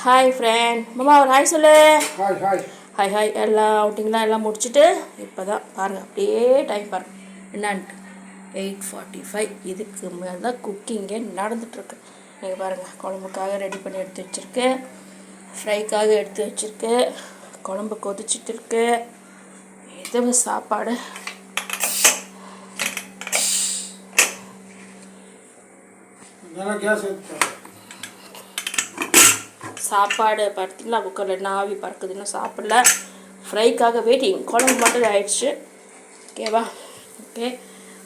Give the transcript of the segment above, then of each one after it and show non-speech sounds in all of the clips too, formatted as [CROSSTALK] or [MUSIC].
Hi friend மாமா ஒரு hi சொல்லு. ஹாய் ஹாய் ஹாய் ஹாய் எல்லாம் அவுட்டிங்லாம் எல்லாம் முடிச்சுட்டு இப்போ தான் பாருங்கள் அப்படியே டைம் பாருங்கள் என்னான்ட்டு எயிட் ஃபார்ட்டி ஃபைவ் இதுக்கு மேலே தான் குக்கிங்கே நடந்துட்டுருக்கு. நீங்கள் பாருங்கள் குழம்புக்காக ரெடி பண்ணி எடுத்து வச்சுருக்கு. ஃப்ரைக்காக எடுத்து வச்சுருக்கு. குழம்பு கொதிச்சிட்டு இருக்கு. இது சாப்பாடு. கேஸ் எடுத்து சாப்பாடு பார்த்தீங்களா குக்கரில் என்ன ஆவி பறக்குது இன்னும் சாப்பிடல. ஃப்ரைக்காக வெயிட்டிங் குழம்பு மட்டும் ஆயிடுச்சு. ஓகேவா ஓகே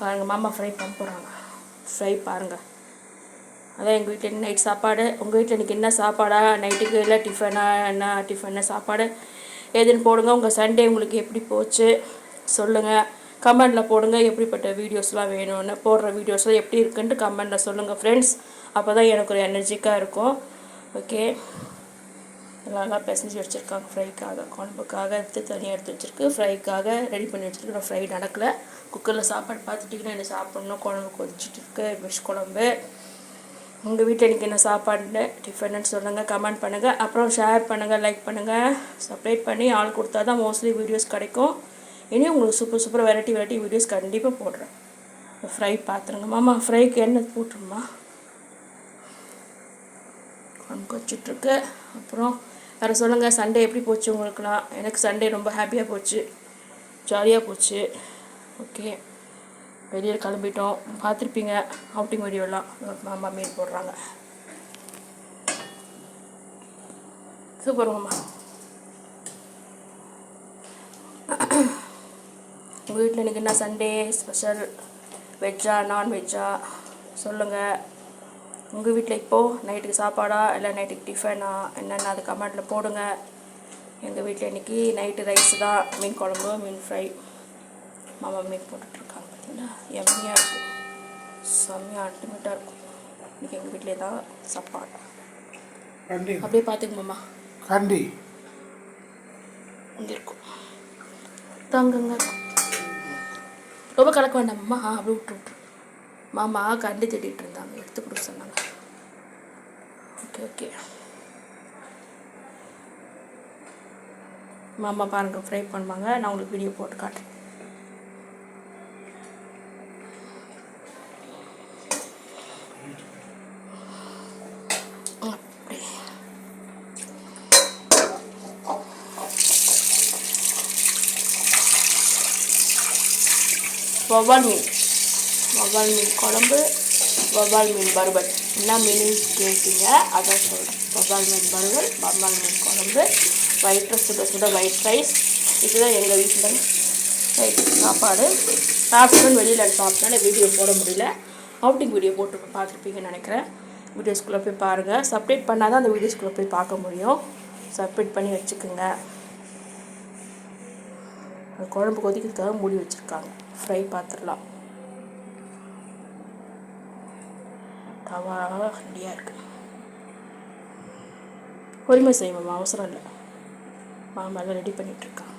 பாருங்கள் மாமா ஃப்ரை பண்ண போகிறாங்க ஃப்ரை பாருங்கள் அதான் எங்கள் வீட்டில் நைட் சாப்பாடு. உங்கள் வீட்டில் இன்றைக்கி என்ன சாப்பாடா? நைட்டுக்கு இல்லை டிஃபனா என்ன டிஃபன் சாப்பாடு? எதுன்னு போடுங்க. உங்கள் சண்டே உங்களுக்கு எப்படி போச்சு? சொல்லுங்கள் கமெண்டில் போடுங்க. எப்படிப்பட்ட வீடியோஸ்லாம் வேணும்னு. போடுற வீடியோஸ்லாம் எப்படி இருக்குன்ட்டு கமெண்டில் சொல்லுங்கள் ஃப்ரெண்ட்ஸ் அப்போ தான் எனக்கு ஒரு எனர்ஜிக்காக இருக்கும். ஓகே நல்லா பிசைஞ்சு வச்சுருக்காங்க. ஃப்ரைக்காக குழம்புக்காக எடுத்து தனியாக எடுத்து வச்சுருக்கு. ஃப்ரைக்காக ரெடி பண்ணி வச்சுருக்கு நான் ஃப்ரை நடக்கலை. குக்கரில் சாப்பாடு பார்த்துட்டிங்கன்னா என்ன சாப்பிட்ணும்? குழம்பு கொதிச்சுட்டு இருக்கு. விஷ் குழம்பு. உங்கள் வீட்டில் இன்றைக்கி என்ன சாப்பாடு டிஃபன்னு சொல்லுங்கள் கமெண்ட் பண்ணுங்கள் அப்புறம் ஷேர் பண்ணுங்கள் லைக் பண்ணுங்கள் சப்ரேட் பண்ணி ஆள் கொடுத்தா தான் மோஸ்ட்லி வீடியோஸ் கிடைக்கும். இனி உங்களுக்கு super super variety variety videos கண்டிப்பாக போடுறேன். ஃப்ரை பார்த்துருங்க மாமா ஃப்ரைக்கு என்ன போட்டுருமா? குழம்பு வச்சுட்ருக்கு அப்புறம் வேறு சொல்லுங்கள் சண்டே எப்படி போச்சு உங்களுக்குலாம் எனக்கு சண்டே ரொம்ப ஹாப்பியாக போச்சு. ஜாலியாக போச்சு. ஓகே வெளியில் கிளம்பிட்டோம். பார்த்துருப்பீங்க அவுட்டிங் வீடியோலாம் மாமா மீன் போடுறாங்க. சூப்பர் மாமா. உங்கள் வீட்டில் இன்றைக்கி என்ன சண்டே? ஸ்பெஷல் வெஜ்ஜா நான்வெஜ்ஜா சொல்லுங்கள் உங்கள் வீட்டில் இப்போது நைட்டுக்கு சாப்பாடா? இல்லை நைட்டுக்கு டிஃபனா? என்னென்ன? அது கமெண்ட்டில் போடுங்க. எங்கள் வீட்டில் இன்றைக்கி நைட்டு ரைஸ் தான். மீன் குழம்பு மீன் ஃப்ரை மாமா மீன் போட்டுட்ருக்காங்க பார்த்தீங்களா எம்மியாக இருக்கும் செம்மையாக அல்டிமேட்டாக இருக்கும். இன்றைக்கி எங்கள் வீட்டிலே தான் சாப்பாடு. அப்படியே பார்த்துங்க மாமா. கண்டி. இருக்கும் தங்கங்க. ரொம்ப கலக்க வேண்டாம்மா அப்படி விட்டு விட்ரு மாமா கண்டு தேடிட்டு இருந்தாங்க. எடுத்து கொடுக்க சொன்னாங்க. ஓகே ஓகே மாமா பாருங்க ஃப்ரை பண்ணுவாங்க. நான் உங்களுக்கு வீடியோ போட்டு காட்டுறேன். வவ்வால் மீன். வவ்வால் மீன் குழம்பு. வவ்வால் மீன் வறுவல். என்ன மீன் கேட்டீங்க அதான் சொல்கிறேன் வவ்வால் மீன் வறுவல் வவ்வால் மீன் குழம்பு ஒயிட் ரைஸ் சுட சுட ஒயிட் ரைஸ் இதுதான் எங்கள் வீட்டில் சாப்பாடு. சாப்பிட்டு வெளியில் சாப்பிட்டனால வீடியோ போட முடியல. அவுட்டிங் வீடியோ போட்டு பார்த்துருப்பீங்கன்னு நினைக்கிறேன். வீடியோஸ்குள்ளே போய் பாருங்கள் சப்ரேட் பண்ணால் தான் அந்த வீடியோஸ்குள்ளே போய் பார்க்க முடியும். சப்ரேட் பண்ணி வச்சுக்கோங்க. குழம்பு கொதிக்கிறதுக்காக மூடி வச்சுருக்காங்க. ஃப்ரை பார்த்துடலாம் தவா ரெடியாக இருக்கு? பொறுமை செய்வோம் அவசரம் இல்லை. மாமா எல்லாம் ரெடி பண்ணிகிட்ருக்கான்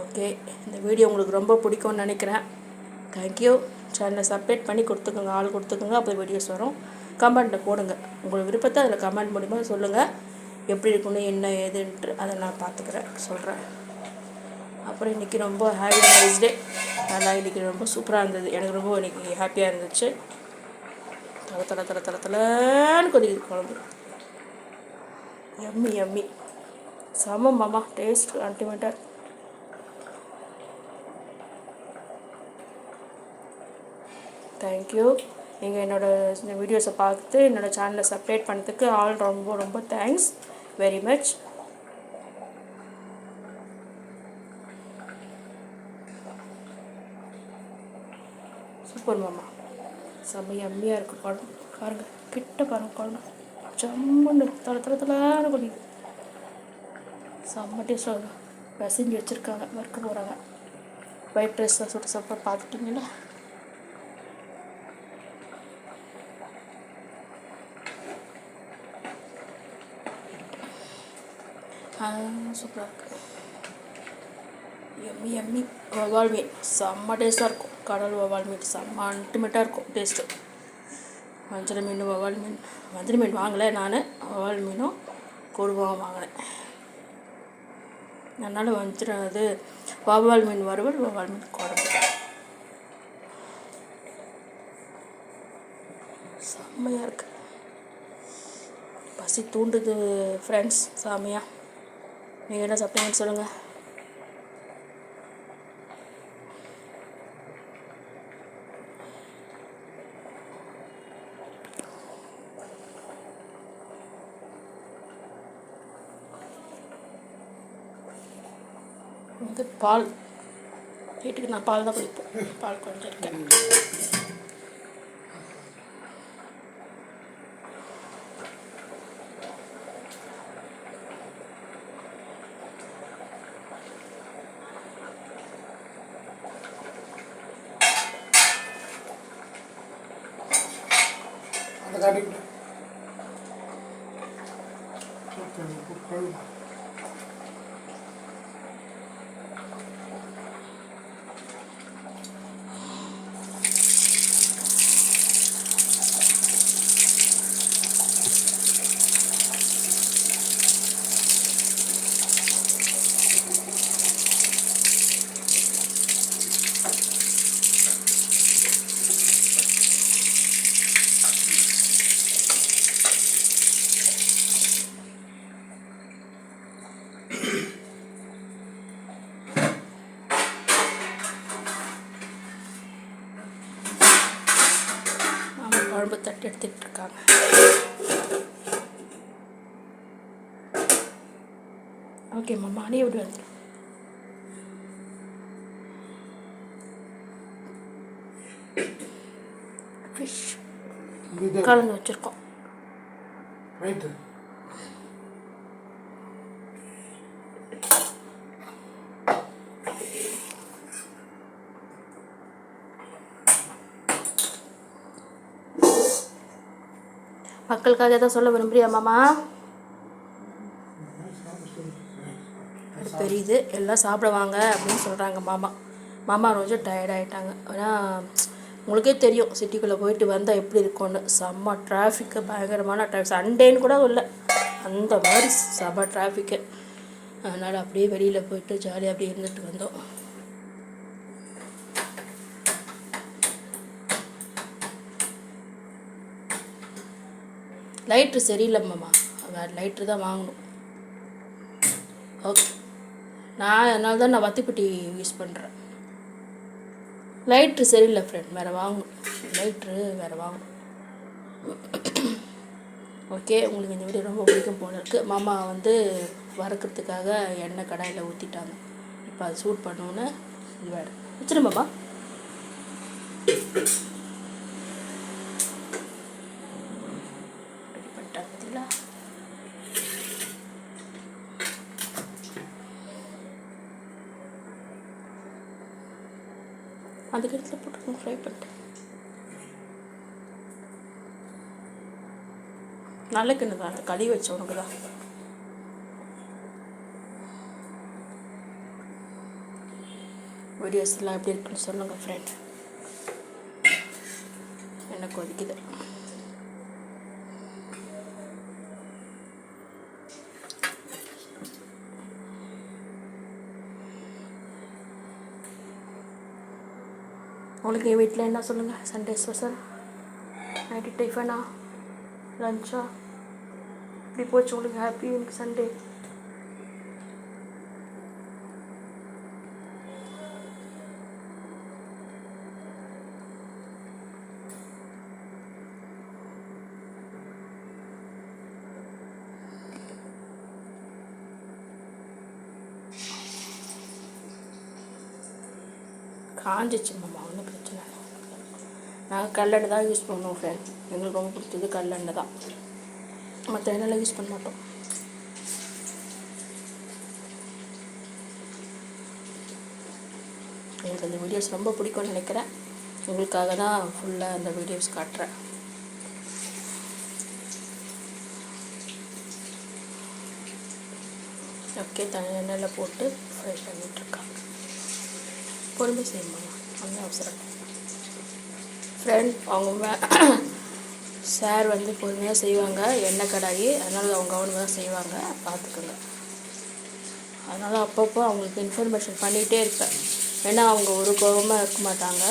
ஓகே இந்த வீடியோ உங்களுக்கு ரொம்ப பிடிக்கும்னு நினைக்கிறேன். தேங்க்யூ சேனலை சப்ரேட் பண்ணி கொடுத்துக்கோங்க ஆள் கொடுத்துக்கோங்க அப்போ வீடியோஸ் வரும். கமெண்ட்டில் போடுங்க. உங்கள் விருப்பத்தை அதில் கமெண்ட் மூலிமா சொல்லுங்கள் எப்படி இருக்கணும் என்ன ஏதுன்ட்டு அதை நான் பார்த்துக்கிறேன் சொல்கிறேன் அப்புறம் இன்றைக்கி ரொம்ப ஹாப்பி மேரேஜ் டே நல்லா இன்றைக்கி ரொம்ப சூப்பராக இருந்தது. எனக்கு ரொம்ப இன்றைக்கி ஹாப்பியாக இருந்துச்சு. தல தல தல தல தலன்னு கொதிக்குது குழம்பு. எம்மி எம்மி செம மாமா. டேஸ்ட் அல்டிமேட்டாக தேங்க்யூ நீங்கள் என்னோடய வீடியோஸை பார்த்து என்னோடய சேனலை சப்ரேட் பண்ணதுக்கு ஆல் ரொம்ப ரொம்ப தேங்க்ஸ் வெரி மச் சூப்பர் செம்ம எம்மியாக இருக்குது குழம்பு பாருங்க கிட்ட பாருங்க குழம்பு ஜம்முன்னு தல தல தலான குடிக்குது செம்ம டேஸ்டாக பிசைஞ்சு வச்சுருக்காங்க வறுக்க போகிறாங்க ஒயிட் ரைஸில் சுட்டு சாப்பாடு பார்த்துட்டீங்கன்னா சூப்பராக இருக்குது எம்மி எம்மி வவால் மீன் செம்ம டேஸ்ட்டாக இருக்கும். கடல் வவால் மீன் செம்ம அல்டிமேட்டாக இருக்கும் டேஸ்ட்டு வஞ்சர மீன் வவால் மீன் வஞ்சர மீன் வாங்கலை நான். வவால் மீனும் கொடுவாவும் வாங்கினேன் அதனால் வஞ்சர அது வவால் மீன் வறுவல் வவால் மீன் குழம்பு. செம்மையாக இருக்கு. பசி தூண்டுது ஃப்ரெண்ட்ஸ் சாமியாக நீங்கள் என்ன சாப்பிட்டீங்கன்னு சொல்லுங்கள் வந்து பால். வீட்டுக்கு நான் பால் தான் குடிப்போம் பால் கொஞ்சம் இருக்கேன் Thank you. ஓகே மாமா நீ வந்துடும் ஃபிஷ் கலந்து வச்சுருக்கோம் ரைட்டு மக்களுக்காக எதாவது சொல்ல விரும்புறியா மாமா அது தெரியுது. எல்லாம் சாப்பிடுவாங்க அப்படின்னு சொல்கிறாங்க மாமா. மாமா ரொம்ப டயர்ட் ஆகிட்டாங்க ஆனால் உங்களுக்கே தெரியும் சிட்டிக்குள்ளே போயிட்டு வந்தால் எப்படி இருக்கும்னு. செம்ம டிராஃபிக்கு பயங்கரமான டிராஃபிக் சண்டேன்னு கூட இல்லை அந்த மாதிரி செம்ம டிராஃபிக்கு அதனால் அப்படியே வெளியில் போயிட்டு ஜாலியாக அப்படியே இருந்துட்டு வந்தோம். லைட்ரு சரியில்லை மாமா. வேறு லைட்ரு தான் வாங்கணும். ஓகே நான் அதனால தான் நான் வத்திப்பட்டி யூஸ் பண்ணுறேன் லைட்ரு சரியில்லை ஃப்ரெண்ட் வேறு வாங்கணும் லைட்ரு வேறு வாங்கணும் ஓகே உங்களுக்கு இந்த வீடியோ ரொம்ப பிடிக்கும் போல இருக்குது மாமா வந்து வறுக்கிறதுக்காக எண்ணெய் கடாயில் ஊற்றிட்டாங்க இப்போ அது சூட் பண்ணோன்னு இது வேறு. வச்சிரு மாமா ரெடி பண்ணிட்டாங்க பார்த்தீங்களா அதுக்கு இடத்துல போட்டு ஃப்ரை பண்ணிட்டேன் நல்ல கிண்ணு தான் அந்த களி வச்ச உனக்கு தான் வீடியோஸ்லாம் எப்படி இருக்குன்னு சொல்லுங்கள் ஃப்ரெண்ட் எனக்கு கொதிக்குது உங்களுக்கு என் வீட்டில் என்ன சொல்லுங்கள் சண்டே ஸ்பெஷல் நைட்டு டிஃபனா லஞ்சா இப்படி போச்சு உங்களுக்கு? ஹாப்பி எனக்கு சண்டே காஞ்சிச்சு மாமா. நாங்கள் கல்லெண்ணெய் தான் யூஸ் பண்ணுவோம் ஃப்ரெண்ட் எங்களுக்கு ரொம்ப பிடிச்சது கல்லெண்ணெய் தான். மற்ற எண்ணெய்லாம் யூஸ் பண்ண மாட்டோம். எனக்கு அந்த வீடியோஸ் ரொம்ப பிடிக்கும்னு நினைக்கிறேன். உங்களுக்காக தான் ஃபுல்லாக அந்த வீடியோஸ் காட்டுறேன். ஓகே தனி எண்ணெயில் போட்டு ஃப்ரை பண்ணிகிட்ருக்காங்க பொறுமை செய்யணும் ஒன்றும் அவசரம் ஃப்ரெண்ட் அவங்க சார் [COUGHS] வந்து பொறுமையாக செய்வாங்க. எண்ணெய் கடாயி அதனால் அவங்க கவனமாக தான் செய்வாங்க. பார்த்துக்கோங்க அதனால் அப்பப்போ அவங்களுக்கு இன்ஃபர்மேஷன் பண்ணிகிட்டே இருப்பேன். ஏன்னா அவங்க ஒரு கோபமாக இருக்க மாட்டாங்க.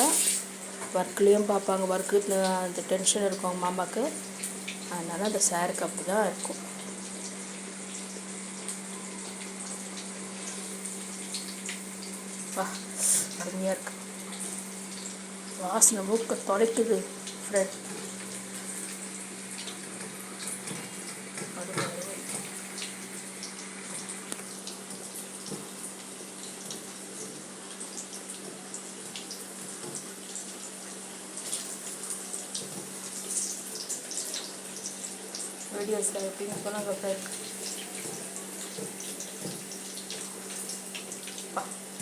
ஒர்க்லேயும் பார்ப்பாங்க. ஒர்க்கு அந்த டென்ஷன் இருக்கும் அவங்க மாமாவுக்கு அதனால் அந்த சாருக்கு அப்படி தான் இருக்கும். வா அருமையாக இருக்குது வாசனை மூக்க தொலைக்குது ஃப்ரெண்ட் வீடியோஸில் எப்படின்னு சொன்னாங்க ஃப்ரெண்ட்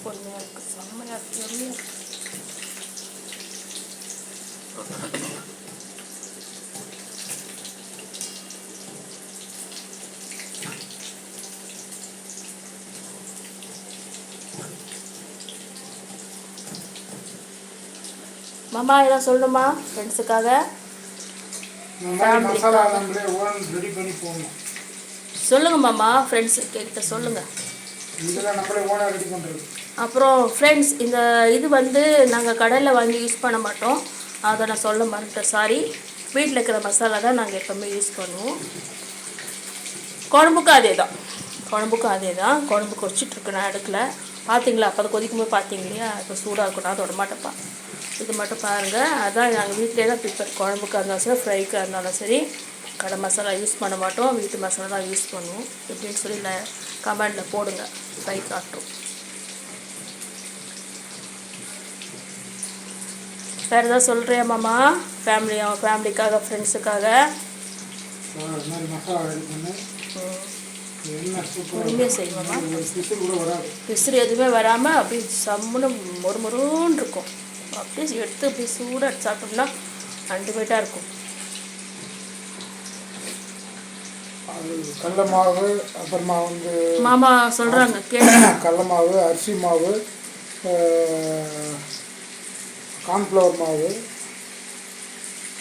பொறுமையாக இருக்குது செம்மையாக இருக்குது மாமா ஏதாவது சொல்லணுமா? ஃப்ரெண்ட்ஸுக்காக சொல்லுங்க மாமா ஃப்ரெண்ட்ஸு கிட்ட சொல்லுங்க. இதெல்லாம் அப்புறம் ஃப்ரெண்ட்ஸ் இந்த இது வந்து நாங்கள் கடையில் வாங்கி யூஸ் பண்ண மாட்டோம். அதை நான் சொல்ல மறந்துட்டேன் சாரி வீட்டில் இருக்கிற மசாலா தான் நாங்கள் எப்போவுமே யூஸ் பண்ணுவோம். குழம்புக்கும் அதே தான் குழம்புக்கும் அதே தான் குழம்புக்கு வச்சிட்ருக்கு நான் அடுக்கில் பார்த்தீங்களா அப்போ அதை கொதிக்கும் போது பார்த்தீங்க இல்லையா? இப்போ சூடாக இருக்கும் நான் தொட மாட்டேப்பா இது மட்டும் பாருங்கள் அதான் நாங்கள் வீட்டிலே தான் ப்ரிப்பேர் குழம்புக்கு இருந்தாலும் சரி ஃப்ரைக்கு இருந்தாலும் சரி கடை மசாலா யூஸ் பண்ண மாட்டோம். வீட்டு மசாலா தான் யூஸ் பண்ணுவோம். எப்படின்னு சொல்லி கமெண்டில் போடுங்க. ஃப்ரை காட்டுறோம் வேறு ஏதாவது சொல்கிறியா மாமா? ஃபேமிலி ஃபேமிலிக்காக ஃப்ரெண்ட்ஸுக்காக இது பொறுமையாக செய்வோமா விசிறி எதுவுமே வராமல் அப்படியே சம்முன்னு மொறுமொருன்னு இருக்கும். அப்படியே எடுத்து அப்படியே சூடாக சாப்பிட்டோம்னா அல்டிமேட்டாக இருக்கும். கடல மாவு அப்புறமா வந்து மாமா சொல்கிறாங்க கடல [COUGHS] மாவு அரிசி மாவு கார்ன்ஃப்ளவர் மாவு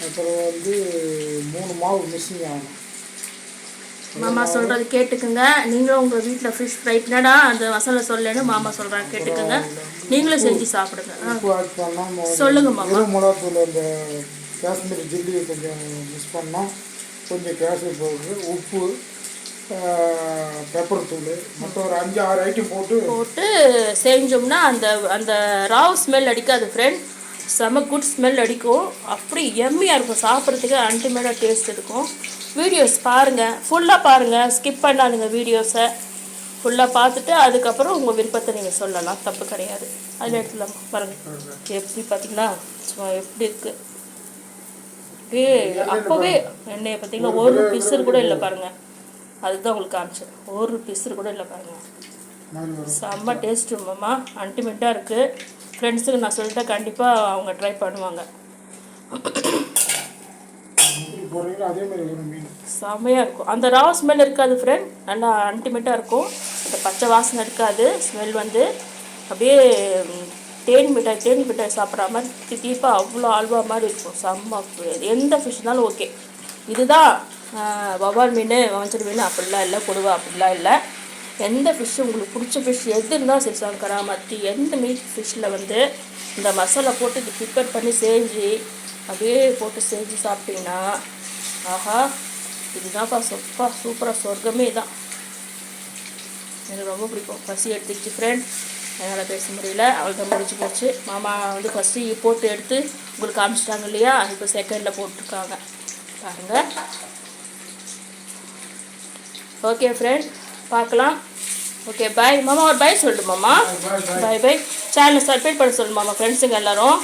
அப்புறம் வந்து மூணு மாவு மிஸ்ஸிங் ஆகணும். மாமா சொல்கிறது கேட்டுக்குங்க. நீங்களும் உங்கள் வீட்டில் ஃபிஷ் ஃப்ரை என்னடா அந்த மசாலா சொல்லலைன்னு மாமா சொல்கிறாங்க கேட்டுக்குங்க. நீங்களும் செஞ்சு சாப்பிடுங்க. சொல்லுங்க மாமா. மிளகாத்தூள் அந்த காஷ்மீரி சில்லி கொஞ்சம் மிஸ் பண்ணோம். கொஞ்சம் காஷ்மீர் பவுடர் உப்பு பெப்பர் தூள் மொத்தம் ஒரு அஞ்சு ஆறு ஐட்டம் போட்டு போட்டு செஞ்சோம்னா அந்த அந்த ராவ் ஸ்மெல் அடிக்காது ஃப்ரெண்ட் செம குட் ஸ்மெல் அடிக்கும். அப்படி எம்மியாக இருக்கும். சாப்பிட்றதுக்கு அல்டிமேட்டாக டேஸ்ட் இருக்கும். வீடியோஸ் பாருங்கள் ஃபுல்லாக பாருங்கள் ஸ்கிப் பண்ணாதுங்க வீடியோஸை ஃபுல்லாக பார்த்துட்டு அதுக்கப்புறம் உங்கள் விருப்பத்தை நீங்கள் சொல்லலாம். தப்பு கிடையாது. அதில் எடுத்துலாம் பாருங்கள் எப்படி பார்த்தீங்களா சும்மா எப்படி இருக்குது அப்போவே எண்ணெயை பார்த்தீங்கன்னா ஒரு பிசுறு கூட இல்லை பாருங்கள் அதுதான் உங்களுக்கு காமிச்சேன் ஒரு பிசுறு கூட இல்லை பாருங்கள் செம்ம டேஸ்ட் ரொம்பம்மா அன்டிமேட்டாக இருக்குது ஃப்ரெண்ட்ஸுக்கு நான் சொல்லிட்டேன் கண்டிப்பாக அவங்க ட்ரை பண்ணுவாங்க. போடுறீங்களோ அதே மாதிரி வரும் மீன்? செம்மையாக இருக்கும். அந்த ரா ஸ்மெல் இருக்காது ஃப்ரெண்ட் நல்லா அல்டிமேட்டாக இருக்கும். அந்த பச்சை வாசனை இருக்காது. ஸ்மெல் வந்து அப்படியே தேன் மிட்டாய் தேன் மிட்டாய் சாப்பிட்ற மாதிரி தீப்பாக அவ்வளோ அல்வா மாதிரி இருக்கும். செம்ம எந்த ஃபிஷ்னாலும் ஓகே இதுதான் வவால் மீன் வஞ்சல் மீன் அப்படிலாம் இல்லை கொடுவா அப்படிலாம் இல்லை. எந்த ஃபிஷ்ஷு உங்களுக்கு பிடிச்ச ஃபிஷ் எது இருந்தால் சரி சங்கரா மத்தி எந்த மீட் ஃபிஷ்ஷில் வந்து இந்த மசாலா போட்டு இது ப்ரிப்பேர் பண்ணி செஞ்சு அப்படியே போட்டு செஞ்சு சாப்பிட்டிங்கன்னா ஆஹா இதுதான்ப்பா சொப்பா சூப்பராக சொர்க்கமே தான் எனக்கு ரொம்ப பிடிக்கும். பசி எடுத்துக்கிச்சு ஃப்ரெண்ட் என்னால் பேச முடியல. அவ்வளோதான் முடிச்சு போச்சு. மாமா வந்து ஃபஸ்ட்டு போட்டு எடுத்து உங்களுக்கு காமிச்சிட்டாங்க இல்லையா? இப்போ செகண்டில் போட்டிருக்காங்க. பாருங்கள் ஓகே ஃப்ரெண்ட் பார்க்கலாம். ஓகே பாய் மாமா ஒரு பாய் சொல்லிட்டு மாமா. பாய் பாய் சேனலை சப்ஸ்கிரைப் பண்ண சொல்லு மாமா. ஃப்ரெண்ட்ஸுங்க எல்லாரும்.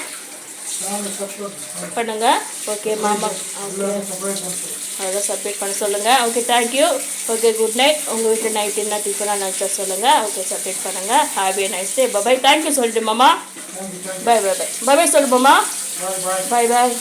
பண்ணுங்க. ஓகே மாமா. ஓகே சப்மிட் பண்ண சொல்லுங்கள் okay thank you okay good night உங்கள் வீட்டில் நைட் என்ன டிஃபனாக நினச்சா சொல்லுங்கள் ஓகே சப்மிட் பண்ணுங்கள் happy nice day bye bye thank you சொல்லிட்டு மாமா. தேங்க்யூ பாய் பாய் பாய் பாய் சொல்லு மாமா. பாய் பாய்